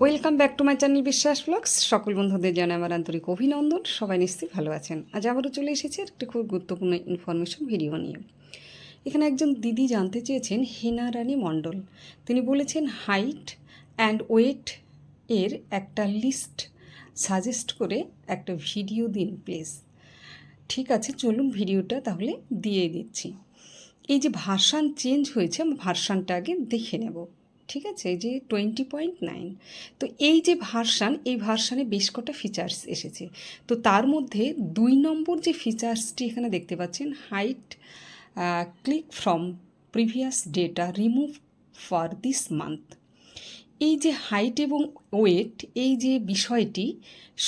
Welcome back to my channel Biswas vlogs সকল বন্ধুদের জানাই আমার আন্তরিক অভিনন্দন। সবাই নিশ্চয়ই ভালো আছেন। আজ আবারও চলে এসেছে একটি খুব গুরুত্বপূর্ণ ইনফরমেশন ভিডিও নিয়ে। এখানে একজন দিদি জানতে চেয়েছেন হেনা রানী মণ্ডল। তিনি বলেছেন হাইট অ্যান্ড ওয়েট এর একটা লিস্ট সাজেস্ট করে একটা ভিডিও দিন প্লিজ ঠিক আছে, চলুন ভিডিওটা তাহলে দিয়ে দিচ্ছি। এই যে ভার্সান চেঞ্জ হয়েছে আমি ভার্সানটা আগে দেখে নেব। ঠিক আছে যে টোয়েন্টি পয়েন্ট নাইন। তো এই যে ভার্সান, এই ভার্সানে বেশ কটা ফিচার্স এসেছে। তো তার মধ্যে দুই নম্বর যে ফিচার্সটি এখানে দেখতে পাচ্ছেন, height click from previous data remove for this month. এই যে হাইট এবং ওয়েট, এই যে বিষয়টি,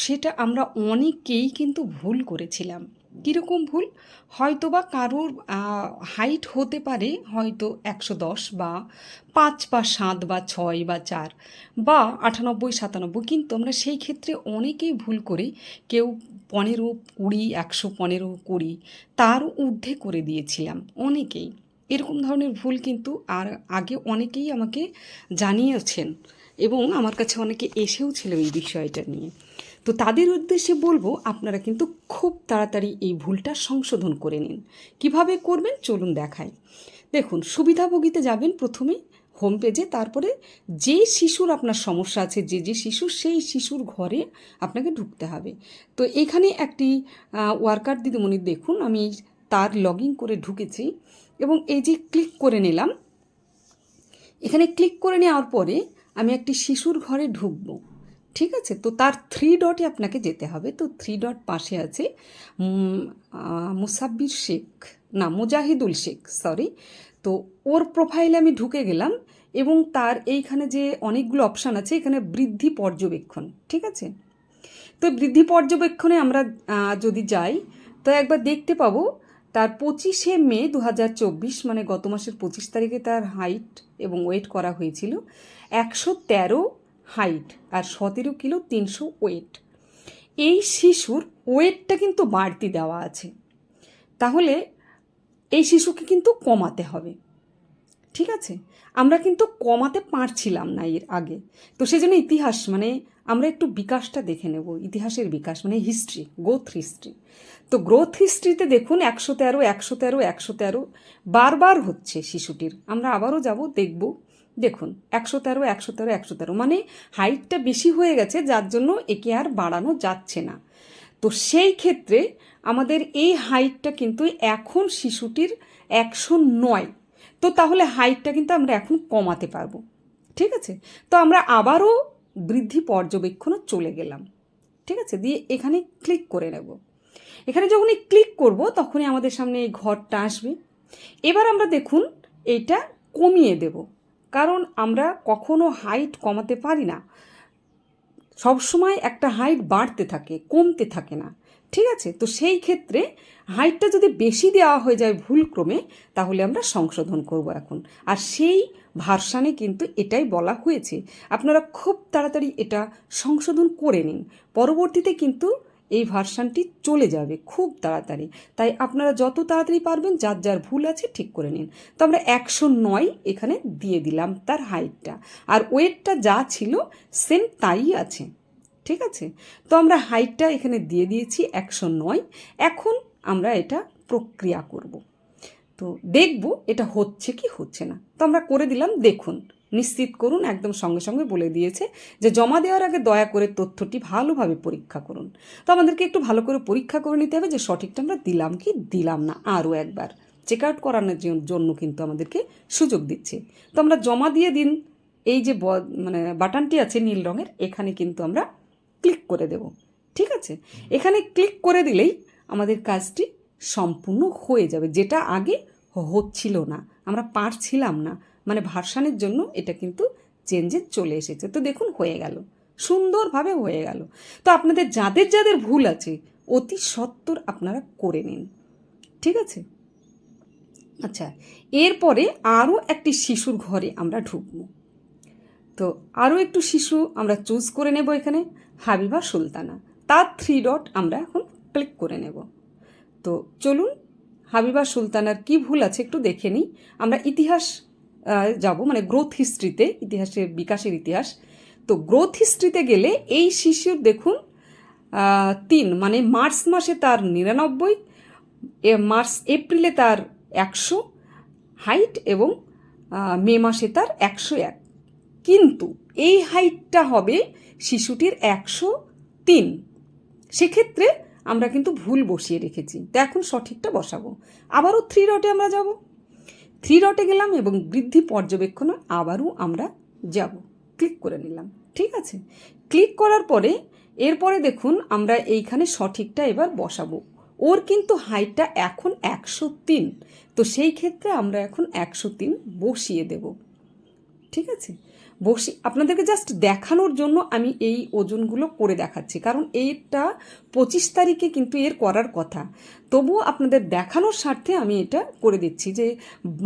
সেটা আমরা অনেকেই কিন্তু ভুল করেছিলাম। কীরকম ভুল? হয়তো বা কারোর হাইট হতে পারে হয়তো একশো দশ বা পাঁচ বা সাত বা ছয় বা চার বা আটানব্বই, সাতানব্বই কিন্তু আমরা সেই ক্ষেত্রে অনেকেই ভুল করি কেউ পনেরো, কুড়ি, একশো পনেরো, কুড়ি তার ঊর্ধ্বে করে দিয়েছিলাম অনেকেই। এরকম ধরনের ভুল কিন্তু আর আগে অনেকেই আমাকে জানিয়েছেন এবং আমার কাছে অনেকে এসেও ছিল এই বিষয়টা নিয়ে। তো তাদের উদ্দেশ্যে বলব, আপনারা কিন্তু খুব তাড়াতাড়ি এই ভুলটা সংশোধন করে নিন। কীভাবে করবেন? চলুন দেখাই। দেখুন, সুবিধাভোগীতে যাবেন প্রথমে হোম পেজে তারপরে যে শিশুর আপনার সমস্যা আছে, যে যে শিশু, সেই শিশুর ঘরে আপনাকে ঢুকতে হবে। তো এখানে একটি ওয়ার্কার দিদিমণি দেখুন, আমি তার লগ করে ঢুকেছি এবং এই যে ক্লিক করে নিলাম। এখানে ক্লিক করে নেওয়ার পরে আমি একটি শিশুর ঘরে ঢুকবো। ঠিক আছে? তো তার থ্রি ডটে আপনাকে যেতে হবে। তো থ্রি ডট পাশে আছে মুসাব্বির শেখ, না, মুজাহিদুল শেখ সরি তো ওর প্রোফাইলে আমি ঢুকে গেলাম এবং তার এইখানে যে অনেকগুলো অপশান আছে, এখানে বৃদ্ধি পর্যবেক্ষণ, ঠিক আছে? তো বৃদ্ধি পর্যবেক্ষণে আমরা যদি যাই, তো একবার দেখতে পাবো, তার পঁচিশে মে দু হাজার চব্বিশ মানে গত মাসের পঁচিশ তারিখে তার হাইট এবং ওয়েট করা হয়েছিল একশো তেরো হাইট আর সতেরো কিলো তিনশো ওয়েট। এই শিশুর ওয়েটটা কিন্তু বাড়তি দেওয়া আছে। তাহলে এই শিশুকে কিন্তু কমাতে হবে। ঠিক আছে? আমরা কিন্তু কমাতে পারছিলাম না এর আগে। তো সেজন্য ইতিহাস মানে আমরা একটু বিকাশটা দেখে নেব। ইতিহাসের বিকাশ মানে হিস্ট্রি গ্রোথ হিস্ট্রি তো গ্রোথ হিস্ট্রিতে দেখুন, একশো তেরো একশো তেরো একশো তেরো, বারবার হচ্ছে শিশুটির। আমরা আবারও যাব, দেখব দেখুন, একশো তেরো একশো তেরো একশো তেরো মানে হাইটটা বেশি হয়ে গেছে, যার জন্য একে আর বাড়ানো যাচ্ছে না। তো সেই ক্ষেত্রে আমাদের এই হাইটটা কিন্তু এখন শিশুটির একশো নয়। তো তাহলে হাইটটা কিন্তু আমরা এখন কমাতে পারব, ঠিক আছে? তো আমরা আবারও বৃদ্ধি পর্যবেক্ষণও চলে গেলাম, ঠিক আছে? দিয়ে এখানে ক্লিক করে নেব। এখানে যখনই ক্লিক করব, তখনই আমাদের সামনে এই ঘরটা আসবে। এবার আমরা দেখুন, এইটা কমিয়ে দেব। কারণ আমরা কখনো হাইট কমাতে পারি না। সবসময় একটা হাইট বাড়তে থাকে, কমতে থাকে না। ঠিক আছে? তো সেই ক্ষেত্রে হাইটটা যদি বেশি দেওয়া হয়ে যায় ভুলক্রমে, তাহলে আমরা সংশোধন করব এখন। আর সেই ভার্সানে কিন্তু এটাই বলা হয়েছে। আপনারা খুব তাড়াতাড়ি এটা সংশোধন করে নিন। পরবর্তীতে কিন্তু এই ভার্সানটি চলে যাবে খুব তাড়াতাড়ি। তাই আপনারা যত তাড়াতাড়ি পারবেন, যার যার ভুল আছে ঠিক করে নিন। তো আমরা একশো নয় এখানে দিয়ে দিলাম তার হাইটটা। আর ওয়েটটা যা ছিল, সেম তাই আছে। ঠিক আছে? তো আমরা হাইটটা এখানে দিয়ে দিয়েছি একশো নয়। এখন আমরা এটা প্রক্রিয়া করব। তো দেখব এটা হচ্ছে কি হচ্ছে না। তো আমরা করে দিলাম, দেখুন। নিশ্চিত করুন, একদম সঙ্গে সঙ্গে বলে দিয়েছে যে জমা দেওয়ার আগে দয়া করে তথ্যটি ভালোভাবে পরীক্ষা করুন। তো আমাদেরকে একটু ভালো করে পরীক্ষা করে নিতে হবে যে সঠিকটা আমরা দিলাম কি দিলাম না, আরও একবার। চেক আউট করানোর জন্য কিন্তু আমাদেরকে সুযোগ দিচ্ছে। তো আমরা জমা দিয়ে দিন, এই যে মানে বাটনটি আছে নীল রঙের, এখানে কিন্তু আমরা ক্লিক করে দেব। ঠিক আছে? এখানে ক্লিক করে দিলেই আমাদের কাজটি সম্পূর্ণ হয়ে যাবে। যেটা আগে হচ্ছিল না, আমরা পারছিলাম না। মানে ভার্সানের জন্য এটা কিন্তু চেঞ্জে চলে এসেছে। তো দেখুন, হয়ে গেল। সুন্দরভাবে হয়ে গেল। তো আপনাদের যাদের যাদের ভুল আছে, অতি সত্তর আপনারা করে নিন। ঠিক আছে? আচ্ছা এরপরে আরও একটি শিশুর ঘরে আমরা ঢুকবো। তো আরও একটু শিশু আমরা চুজ করে নেব এখানে, হাবিবা সুলতানা। তার থ্রি ডট আমরা এখন ক্লিক করে নেব। তো চলুন, হাবিবা সুলতানার কি ভুল আছে একটু দেখে নিই। আমরা ইতিহাস যাব মানে গ্রোথ হিস্ট্রিতে ইতিহাসের বিকাশের ইতিহাস। তো গ্রোথ হিস্ট্রিতে গেলে এই শিশুর দেখুন তিন মানে মার্চ মাসে তার নিরানব্বই মার্চ, এপ্রিলে তার একশো হাইট এবং মে মাসে তার একশো এক। কিন্তু এই হাইটটা হবে শিশুটির একশো তিন। সেক্ষেত্রে আমরা কিন্তু ভুল বসিয়ে রেখেছি। তো এখন সঠিকটা বসাবো। আবারও থ্রি রটে আমরা যাব। থ্রি ডটে গেলাম এবং বৃদ্ধি পর্যবেক্ষণে আবারও আমরা যাব। ক্লিক করে নিলাম। ঠিক আছে? ক্লিক করার পরে এরপরে দেখুন আমরা এইখানে সঠিকটা এবার বসাবো। ওর কিন্তু হাইটটা এখন একশো তিন। তো সেই ক্ষেত্রে আমরা এখন একশো তিন বসিয়ে দেব। ঠিক আছে? বসি, আপনাদেরকে জাস্ট দেখানোর জন্য আমি এই ওজনগুলো করে দেখাচ্ছি। কারণ এইটা পঁচিশ তারিখে কিন্তু এর করার কথা। তবুও আপনাদের দেখানোর স্বার্থে আমি এটা করে দিচ্ছি যে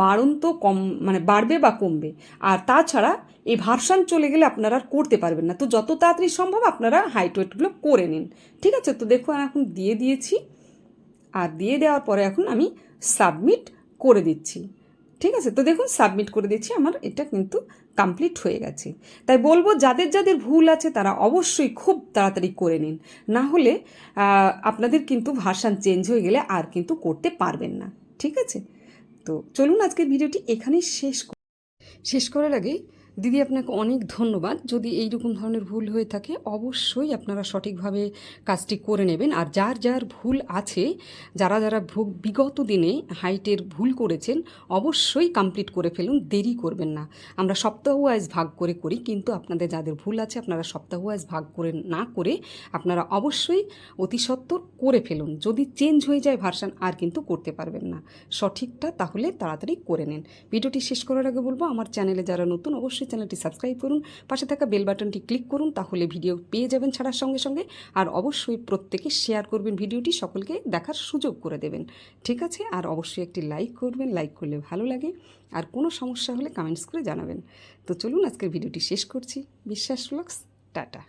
বাড়ন তো কম মানে বাড়বে বা কমবে। আর তাছাড়া এই ভার্সান চলে গেলে আপনারা আর করতে পারবেন না। তো যত তাড়াতাড়ি সম্ভব আপনারা হাইট ওয়েটগুলো করে নিন। ঠিক আছে? তো দেখুন এখন দিয়ে দিয়েছি। আর দিয়ে দেওয়ার পরে এখন আমি সাবমিট করে দিচ্ছি। ঠিক আছে? তো দেখুন সাবমিট করে দিচ্ছি। আমার এটা কিন্তু কমপ্লিট হয়ে গেছে। তাই বলব, যাদের যাদের ভুল আছে, তারা অবশ্যই খুব তাড়াতাড়ি করে নিন। না হলে আপনাদের কিন্তু ভার্সান চেঞ্জ হয়ে গেলে আর কিন্তু করতে পারবেন না। ঠিক আছে? তো চলুন আজকের ভিডিওটি এখানেই শেষ শেষ করার আগে দিদি, আপনাকে অনেক ধন্যবাদ। যদি এই রকম ধরনের ভুল হয়ে থাকে, অবশ্যই আপনারা সঠিকভাবে কাজটি করে নেবেন। আর যার যার ভুল আছে, যারা যারা বিগত দিনে হাইটের ভুল করেছেন, অবশ্যই কমপ্লিট করে ফেলুন, দেরি করবেন না। আমরা সপ্তাহ ওয়াইজ ভাগ করে করি, কিন্তু আপনাদের যাদের ভুল আছে, আপনারা সপ্তাহ ওয়াইজ ভাগ করে না করে আপনারা অবশ্যই অতি সত্বর করে ফেলুন। যদি চেঞ্জ হয়ে যায় ভার্সান আর কিন্তু করতে পারবেন না। সঠিকটা তাহলে তাড়াতাড়ি করে নেন। ভিডিওটি শেষ করার আগে বলব, আমার চ্যানেলে যারা নতুন অবশ্যই চ্যানেলটি সাবস্ক্রাইব করুন, পাশে থাকা বেল বাটনটি ক্লিক করুন তাহলে ভিডিও পেয়ে যাবেন ছাড়ার সঙ্গে সঙ্গে। আর অবশ্যই প্রত্যেকে শেয়ার করবেন ভিডিওটি, সকলকে দেখার সুযোগ করে দেবেন। ঠিক আছে? আর অবশ্যই একটি লাইক করবেন, লাইক করলে ভালো লাগে। আর কোনো সমস্যা হলে কমেন্টস করে জানাবেন। তো চলুন আজকের ভিডিওটি শেষ করছি। বিশ্বাস ব্লগস, টাটা।